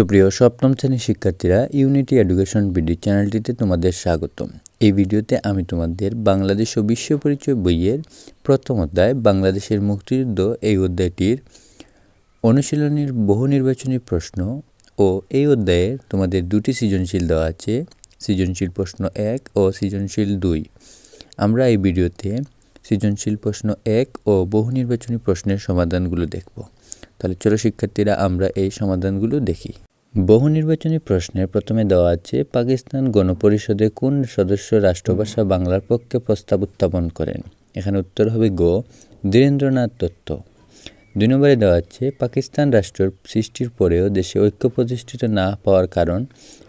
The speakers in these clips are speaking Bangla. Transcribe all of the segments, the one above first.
সুপ্রিয় সপ্তম শ্রেণির শিক্ষার্থীরা ইউনিটি এডুকেশন বিডি চ্যানেলটিতে তোমাদের স্বাগতম। এই ভিডিওতে আমি তোমাদের বাংলাদেশ ও বিশ্ব পরিচয় বইয়ের প্রথম অধ্যায়, বাংলাদেশের মুক্তিযুদ্ধ, এই অধ্যায়টির অনুশীলনীর বহু নির্বাচনী প্রশ্ন ও এই অধ্যায়ে তোমাদের দুটি সৃজনশীল দেওয়া আছে, সৃজনশীল প্রশ্ন এক ও সৃজনশীল দুই। আমরা এই ভিডিওতে সৃজনশীল প্রশ্ন এক ও বহু নির্বাচনী প্রশ্নের সমাধানগুলো দেখব। তাহলে চলো শিক্ষার্থীরা, আমরা এই সমাধানগুলো দেখি। বহু নির্বাচনী প্রশ্নের প্রথমে দেওয়া আছে, পাকিস্তান গণপরিষদে কোন সদস্য রাষ্ট্রভাষা বাংলার পক্ষে প্রস্তাব উত্থাপন করেন? এখানে উত্তর হবে গো ধীরেন্দ্রনাথ দত্ত। দুই নম্বরে দেওয়া আছে, পাকিস্তান রাষ্ট্রের সৃষ্টির পরেও দেশে ঐক্য প্রতিষ্ঠিত না পাওয়ার কারণ।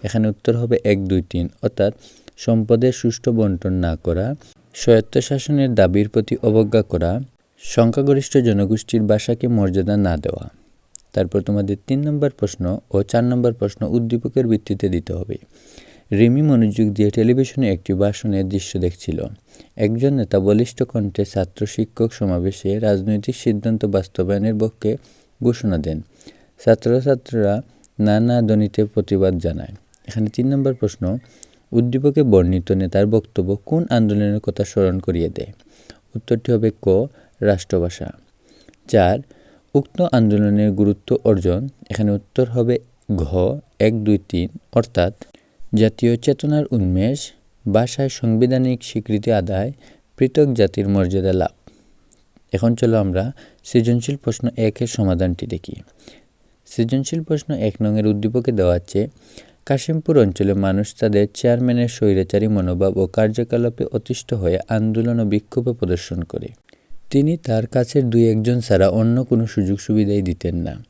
এখানে উত্তর হবে এক, দুই, তিন, অর্থাৎ সম্পদের সুষ্ঠু বন্টন না করা স্বায়ত্তশাসনের দাবির প্রতি অবজ্ঞা করা, সংখ্যাগরিষ্ঠ জনগোষ্ঠীর ভাষাকে মর্যাদা না দেওয়া। তারপর তোমাদের তিন নম্বর প্রশ্ন ও চার নম্বর প্রশ্ন উদ্দীপকের ভিত্তিতে দিতে হবে। রিমি মনোযোগ দিয়ে টেলিভিশনে একটি ভাষণের দৃশ্য দেখছিল। একজন নেতা বলিষ্ঠ কণ্ঠে ছাত্র শিক্ষক সমাবেশে রাজনৈতিক সিদ্ধান্ত বাস্তবায়নের পক্ষে ঘোষণা দেন। ছাত্রছাত্রীরা নানা ধ্বনিতে প্রতিবাদ জানায়। এখানে তিন নম্বর প্রশ্ন, উদ্দীপকে বর্ণিত নেতার বক্তব্য কোন আন্দোলনের কথা স্মরণ করিয়ে দেয়? উত্তরটি হবে ক, রাষ্ট্রভাষা। চার উক্ত আন্দোলনের গুরুত্ব অর্জন এখানে উত্তর হবে ঘ, এক, দুই, তিন, অর্থাৎ জাতীয় চেতনার উন্মেষ ভাষায় সাংবিধানিক স্বীকৃতি আদায়, পৃথক জাতির মর্যাদা লাভ। এখন চলো আমরা সৃজনশীল প্রশ্ন একের সমাধানটি দেখি। সৃজনশীল প্রশ্ন এক নংয়ের উদ্দীপকে দেওয়া আছে, কাশিমপুর অঞ্চলে মানুষ তাদের চেয়ারম্যানের স্বৈরাচারী মনোভাব ও কার্যকলাপে অতিষ্ঠ হয়ে আন্দোলন ও বিক্ষোভে প্রদর্শন করে। তিনি তার কাছের দুই একজন ছাড়া অন্য কোনো সুযোগ সুবিধাই দিতেন না।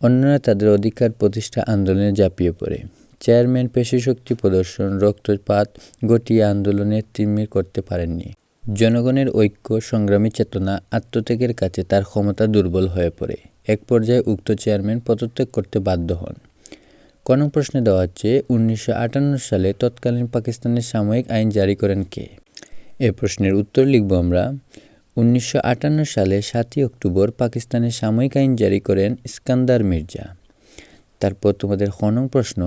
অন্যরা তাদের অধিকার, প্রতিষ্ঠা, আন্দোলনে ঝাঁপিয়ে পড়ে। চেয়ারম্যান পেশিশক্তি প্রদর্শন, রক্তপাত ঘটিয়ে আন্দোলনে তিমির করতে পারেননি। জনগণের ঐক্য, সংগ্রামী চেতনা, আত্মত্যাগের কাছে তার ক্ষমতা দুর্বল হয়ে পড়ে। এক পর্যায়ে উক্ত চেয়ারম্যান পদত্যাগ করতে বাধ্য হন। কোন প্রশ্নে দেওয়া হচ্ছে, উনিশশো আটান্ন সালে তৎকালীন পাকিস্তানের সাময়িক আইন জারি করেন কে? এ প্রশ্নের উত্তর লিখব আমরা। উনিশশো আটান্ন সালে সাতই অক্টোবর পাকিস্তানের সাময়িক আইন জারি করেন ইস্কান্দার মির্জা। তারপর তোমাদের খনং প্রশ্ন,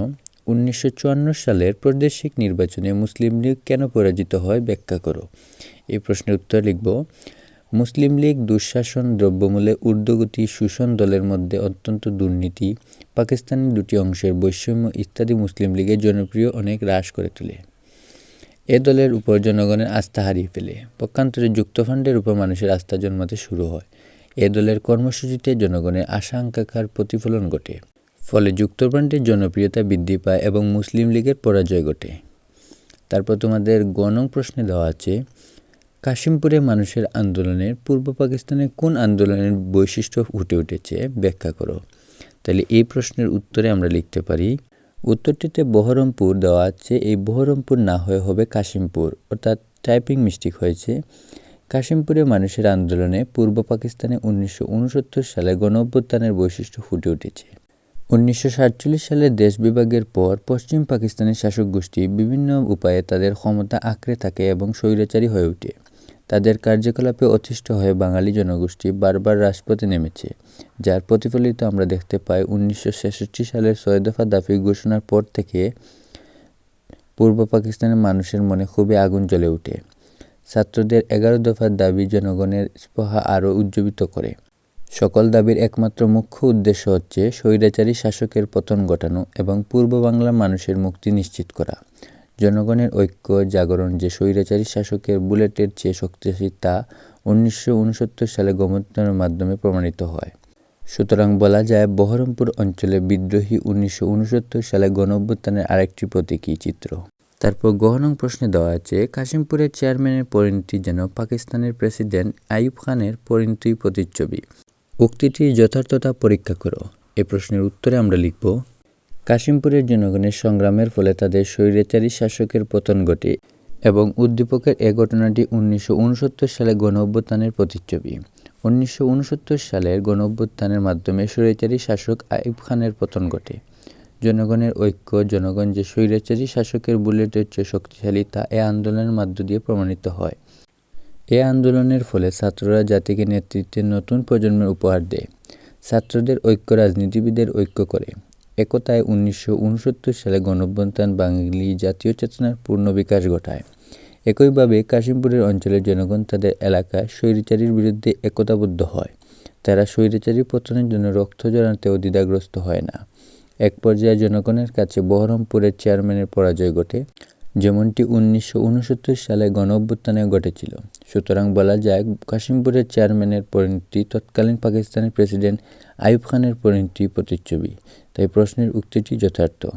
উনিশশো চুয়ান্ন সালের প্রাদেশিক নির্বাচনে মুসলিম লীগ কেন পরাজিত হয় ব্যাখ্যা করো। এই প্রশ্নের উত্তর লিখব, মুসলিম লীগ দুঃশাসন দ্রব্যমূল্যে ঊর্ধ্বগতি শোষণ দলের মধ্যে অত্যন্ত দুর্নীতি, পাকিস্তানের দুটি অংশের বৈষম্য ইত্যাদি মুসলিম লীগের জনপ্রিয় অনেক হ্রাস করে তোলে। এ দলের উপর জনগণের আস্থা হারিয়ে ফেলে। পক্ষান্তরে যুক্তফ্রন্টের উপর মানুষের আস্থা জন্মাতে শুরু হয়। এ দলের কর্মসূচিতে জনগণের আশা আকাঙ্ক্ষার প্রতিফলন ঘটে। ফলে যুক্তফ্রন্টের জনপ্রিয়তা বৃদ্ধি পায় এবং মুসলিম লীগের পরাজয় ঘটে। তারপর তোমাদের গণ প্রশ্নে দেওয়া আছে, কাশিমপুরে মানুষের আন্দোলনের পূর্ব পাকিস্তানে কোন আন্দোলনের বৈশিষ্ট্য ফুটে উঠেছে? ব্যাখ্যা করো। তাহলে এই প্রশ্নের উত্তরে আমরা লিখতে পারি উত্তরটিতে বহরমপুর দেওয়া আছে। এই বহরমপুর না হয়ে হবে কাশিমপুর। অর্থাৎ টাইপিং মিস্টেক হয়েছে। কাশিমপুরে মানুষের আন্দোলনে পূর্ব পাকিস্তানে উনিশশো উনসত্তর সালে গণ অভ্যুত্থানের বৈশিষ্ট্য ফুটে উঠেছে। উনিশশো সাতচল্লিশ সালে দেশ বিভাগের পর পশ্চিম পাকিস্তানের শাসক গোষ্ঠী বিভিন্ন উপায়ে তাদের ক্ষমতা আঁকড়ে থাকে এবং স্বৈরাচারী হয়ে ওঠে। তাদের কার্যকলাপে অতিষ্ঠ হয়ে বাঙালি জনগোষ্ঠী বারবার রাজপথে নেমেছে, যার প্রতিফলিত আমরা দেখতে পাই উনিশশো ছেষট্টি সালের ছয় দফা দাবি ঘোষণার পর থেকে পূর্ব পাকিস্তানের মানুষের মনে খুবই আগুন জ্বলে ওঠে। ছাত্রদের এগারো দফার দাবি জনগণের স্পহা আরও উজ্জীবিত করে। সকল দাবির একমাত্র মুখ্য উদ্দেশ্য হচ্ছে স্বৈরাচারী শাসকের পতন ঘটানো এবং পূর্ব বাংলার মানুষের মুক্তি নিশ্চিত করা। জনগণের ঐক্য, জাগরণ, যে স্বৈরাচারী শাসকের বুলেটের চেয়ে শক্তিশালী তা উনিশশো উনসত্তর সালে গমনের মাধ্যমে প্রমাণিত হয়। সুতরাং বলা যায়, বহরমপুর অঞ্চলে বিদ্রোহী উনিশশো উনসত্তর সালে গণ অভ্যুত্থানের আরেকটি প্রতীকী চিত্র। তারপর গহনং প্রশ্নে দেওয়া আছে, কাশিমপুরের চেয়ারম্যানের পরিণতি যেন পাকিস্তানের প্রেসিডেন্ট আইয়ুব খানের পরিণতি প্রতিচ্ছবি। উক্তিটির যথার্থতা পরীক্ষা করো। এ প্রশ্নের উত্তরে আমরা লিখব কাশিমপুরের জনগণের সংগ্রামের ফলে তাদের স্বৈরাচারী শাসকের পতন ঘটে এবং উদ্দীপকের এ ঘটনাটি উনিশশো উনসত্তর সালে গণ অভ্যুত্থানের প্রতিচ্ছবি। উনিশশো উনসত্তর সালের গণ অভ্যুত্থানের মাধ্যমে স্বৈরাচারী শাসক আইব খানের পতন ঘটে। জনগণের ঐক্য, জনগণ যে স্বৈরাচারী শাসকের বুলেটের চেয়ে শক্তিশালী তা এ আন্দোলনের মাধ্য দিয়ে প্রমাণিত হয়। এ আন্দোলনের ফলে ছাত্ররা জাতিকে নেতৃত্বের নতুন প্রজন্মের উপহার দেয়। ছাত্রদের ঐক্য রাজনীতিবিদের ঐক্য করে। একতায় উনিশশো উনসত্তর সালে গণঅভ্যুত্থান বাঙালি জাতীয় চেতনার পূর্ণ বিকাশ ঘটায়। একইভাবে কাশিমপুরের অঞ্চলের জনগণ তাদের এলাকায় স্বৈরাচারীর বিরুদ্ধে একতাবদ্ধ হয়। তারা স্বৈরাচারী পতনের জন্য রক্ত জড়াতেও দ্বিধাগ্রস্ত হয় না। এক পর্যায়ে জনগণের কাছে বহরমপুরের চেয়ারম্যানের পরাজয় ঘটে। যেমনটি উনিশশো উনসত্তর সালে গণঅভ্যুত্থানে ঘটেছিল। সুতরাং বলা যায়, কাশিমপুরের চেয়ারম্যানের পরিণতি, তৎকালীন পাকিস্তানের প্রেসিডেন্ট আইয়ুব খানের পরিণতি প্রতিচ্ছবি। তাই প্রশ্নের উক্তিটি যথার্থ।